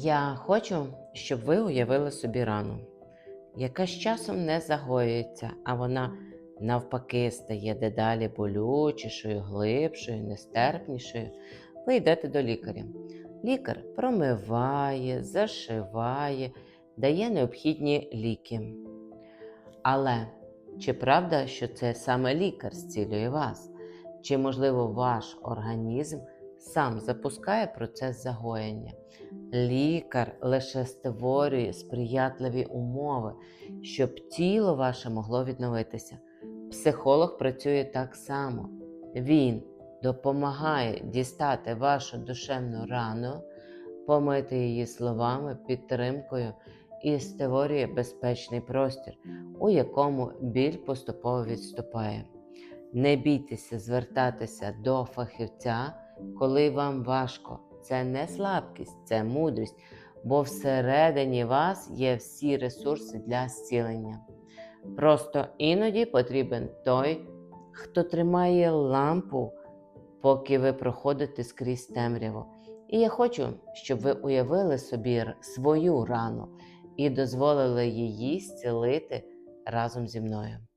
Я хочу, щоб ви уявили собі рану, яка з часом не загоюється, а вона навпаки стає дедалі болючішою, глибшою, нестерпнішою. Ви йдете до лікаря. Лікар промиває, зашиває, дає необхідні ліки. Але чи правда, що це саме лікар зцілює вас? Чи, можливо, ваш організм сам запускає процес загоєння? Лікар лише створює сприятливі умови, щоб тіло ваше могло відновитися. Психолог працює так само. Він допомагає дістати вашу душевну рану, помити її словами, підтримкою і створює безпечний простір, у якому біль поступово відступає. Не бійтеся звертатися до фахівця, коли вам важко. Це не слабкість, це мудрість, бо всередині вас є всі ресурси для зцілення. Просто іноді потрібен той, хто тримає лампу, поки ви проходите скрізь темряву. І я хочу, щоб ви уявили собі свою рану і дозволили її зцілити разом зі мною.